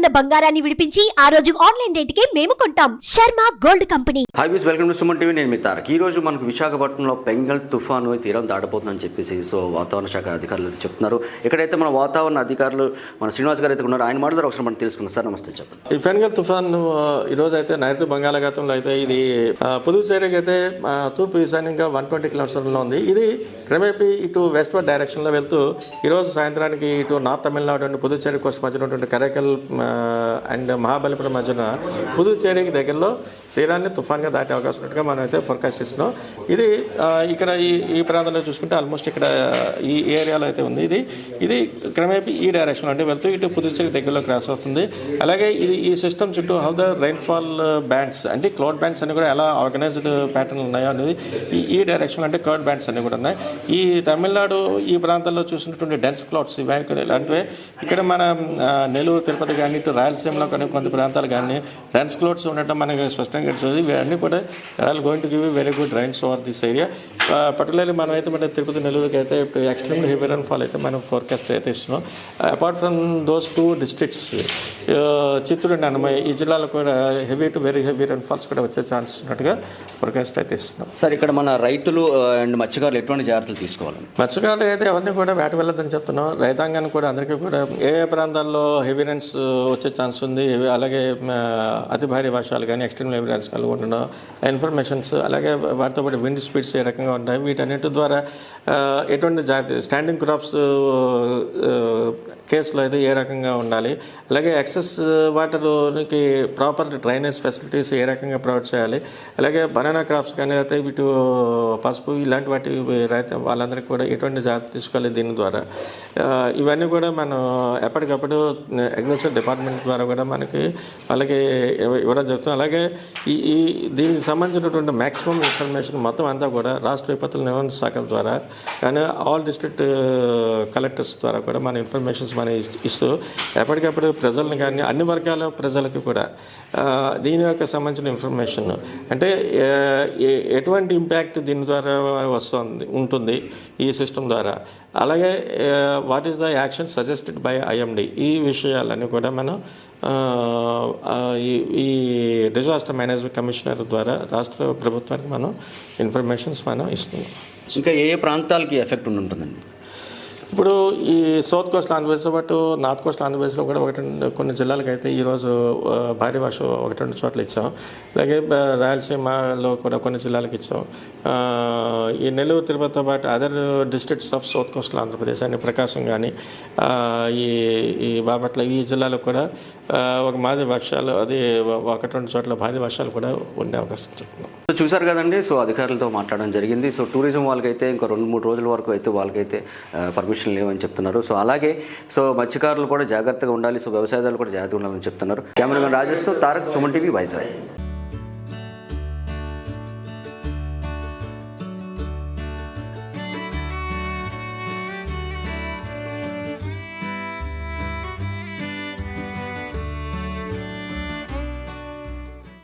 ఉన్న బంగారాన్ని విడిపించి ఆ రోజు ఆన్లైన్ రేటుకే మేము కొంటాం. Sharma gold company. హాయ్ బీస్ వెల్కమ్ టు సుమన్ టీవీ నేను మీ తారక్. ఈ రోజు మనకు విశాఖపట్నంలో పెంగల్ తుఫాను తీరం దాటబోతుందని చెప్పేసి సో వాతావరణ శాఖ అధికారులు చెప్తున్నారు. ఇక్కడైతే మన వాతావరణ అధికారులు మన శ్రీనివాస్ గారు అయితే ఉన్నారు ఆయన మాటలు ఒకసారి మనం తెలుసుకుందాం. సార్ నమస్తే చెప్పండి. ఈ ఫెన్గల్ తుఫాన్ ఈ రోజు అయితే నైరుతి బంగాళాఖాతంలో అయితే ఇది ఆ, పుదుచ్చేరికి అయితే తూర్పు ఈశాన్యంగా వన్ ట్వంటీ కిలోమీటర్లో ఉంది. ఇది క్రమేపీ ఇటు వెస్ట్వర్డ్ డైరెక్షన్లో వెళ్తూ ఈ రోజు సాయంత్రానికి ఇటు north Tamil Nadu and Puducherry coast మధ్యన ఉన్నటువంటి కరైకల్ అండ్ మహాబలిపురం మధ్యన పుదుచ్చేరికి దగ్గరలో తీరాన్ని తుఫాన్గా దాటే అవకాశం ఉన్నట్టుగా మనం అయితే ఫోర్కాస్ట్ ఇస్తున్నాం ఇది ఇక్కడ ఈ ఈ ప్రాంతంలో చూసుకుంటే ఆల్మోస్ట్ ఇక్కడ ఈ ఏరియాలో అయితే ఉంది. ఇది ఇది క్రమేపీ ఈ డైరెక్షన్ అంటే వెళ్తూ ఇటు పుదుచ్చేరి దగ్గరలో క్రాస్ అవుతుంది. అలాగే ఇది ఈ సిస్టమ్ చుట్టూ హౌ ద రైన్ఫాల్ బ్యాండ్స్ అంటే క్లౌడ్ బ్యాండ్స్ అన్ని కూడా ఎలా ఆర్గనైజ్డ్ ప్యాటర్న్ ఉన్నాయో అనేది ఈ ఈ డైరెక్షన్ అంటే క్లౌడ్ బ్యాండ్స్ అన్ని కూడా ఉన్నాయి. ఈ తమిళనాడు ఈ ప్రాంతాల్లో చూసినటువంటి డెన్స్ క్లౌడ్స్ ఇవి ఇలాంటివే. ఇక్కడ మన నెల్లూరు తిరుపతి కానీ ఇటు రాయలసీమలో కానీ కొంత ప్రాంతాలు కానీ డెన్స్ క్లౌడ్స్ ఉండటం మనకి స్పష్టంగా చూసి ఇవన్నీ కూడా are going to give very good rains over this area particularly మనం అయితే మన తిరుపతి నెల్లూరుకి అయితే ఇప్పుడు ఎక్స్ట్రీమ్ హెవీ రన్ ఫాల్ అయితే మనం ఫోర్కాస్ట్ అయితే ఇస్తున్నాం. Apart from those two districts Chittoor and Annamayya ఈ జిల్లాలో కూడా heavy to very heavy rain falls కూడా వచ్చే ఛాన్స్ ఉన్నట్టుగా ఫోర్కాస్ట్ అయితే ఇస్తున్నాం. సార్ ఇక్కడ మన రైతులు అండ్ మత్స్యకారులు ఎటువంటి జాగ్రత్తలు తీసుకోవాలి? మత్స్యకారులు అయితే అవన్నీ కూడా వేట వెళ్ళొద్దని చెప్తున్నాం. రైతాంగానికి కూడా అందరికీ కూడా ఏ ఏ ప్రాంతాల్లో హెవీ రైన్స్ వచ్చే ఛాన్స్ ఉంది అలాగే అతి భారీ వర్షాలు కానీ ఎక్స్ట్రీమ్ హెవీ రైన్స్ కలిగి ఉండడం ఇన్ఫర్మేషన్స్ అలాగే వాటితో పాటు విండ్ స్పీడ్స్ ఏ రకంగా ఉంటాయి వీటన్నిటి ద్వారా ఎటువంటి జాగ్రత్త స్టాండింగ్ క్రాప్స్ కేసులో అయితే ఏ రకంగా ఉండాలి. అలాగే ఎక్సెస్ వాటర్కి ప్రాపర్ డ్రైనేజ్ ఫెసిలిటీస్ ఏ రకంగా ప్రొవైడ్ చేయాలి. అలాగే బనానా క్రాప్స్ కానీ అయితే ఇటు పసుపు ఇలాంటి వాటి రైతు వాళ్ళందరికీ కూడా ఎటువంటి జాగ్రత్త తీసుకోవాలి దీని ద్వారా. ఇవన్నీ కూడా మనం ఎప్పటికప్పుడు అగ్రికల్చర్ డిపార్ట్మెంట్ ద్వారా కూడా మనకి వాళ్ళకి ఇవ్వడం జరుగుతుంది. అలాగే ఈ ఈ దీనికి సంబంధించినటువంటి మ్యాక్సిమం ఇన్ఫర్మేషన్ మొత్తం అంతా కూడా రాష్ట్ర విపత్తుల నిర్వహణ శాఖల ద్వారా కానీ ఆల్ డిస్ట్రిక్ట్ కలెక్టర్స్ ద్వారా కూడా మన ఇన్ఫర్మేషన్స్ మనం ఇస్తూ ఎప్పటికప్పుడు ప్రజలను కానీ అన్ని వర్గాల ప్రజలకి కూడా దీని యొక్క సంబంధించిన ఇన్ఫర్మేషన్ అంటే ఎటువంటి ఇంపాక్ట్ దీని ద్వారా వస్తుంది ఉంటుంది ఈ సిస్టమ్ ద్వారా? అలాగే what is the action suggested by IMD ఈ విషయాలన్నీ కూడా మనం ఈ ఈ డిజాస్టర్ మేనేజ్మెంట్ కమిషనర్ ద్వారా రాష్ట్ర ప్రభుత్వానికి మనం ఇన్ఫర్మేషన్స్ మనం ఇస్తున్నాం. ఇంకా ఏ ఏ ప్రాంతాలకి ఎఫెక్ట్ ఉంటుందండి? ఇప్పుడు ఈ సౌత్ కోస్ట్ ఆంధ్రప్రదేశ్తో పాటు నార్త్ కోస్ట్ ఆంధ్రప్రదేశ్లో కూడా ఒకటి కొన్ని జిల్లాలకు అయితే ఈరోజు భారీ వర్షం ఒకటి రెండు చోట్ల ఇచ్చాం. అలాగే రాయలసీమలో కూడా కొన్ని జిల్లాలకు ఇచ్చాం. ఈ నెల్లూరు తిరుపతితో పాటు other districts of south coast Andhra Pradesh అని ప్రకాశం కానీ ఈ ఈ బాపట్ల ఈ జిల్లాలో కూడా ఒక మాదిరి వర్షాలు అది ఒకటి రెండు చోట్ల భారీ వర్షాలు కూడా ఉండే అవకాశం చెప్తున్నాం చూశారు చూసారు కదండి సో అధికారులతో మాట్లాడడం జరిగింది. సో టూరిజం వాళ్ళకైతే ఇంకో రెండు మూడు రోజుల వరకు అయితే వాళ్ళకైతే పర్మిషన్ లేవని చెప్తున్నారు. సో అలాగే సో మత్స్యకారులు కూడా జాగ్రత్తగా ఉండాలి సో వ్యవసాయదారులు కూడా జాగ్రత్తగా ఉండాలని చెప్తున్నారు. కెమెరామెన్ రాజేష్తో తారక్ సుమన్ టీవీ వైజాగ్.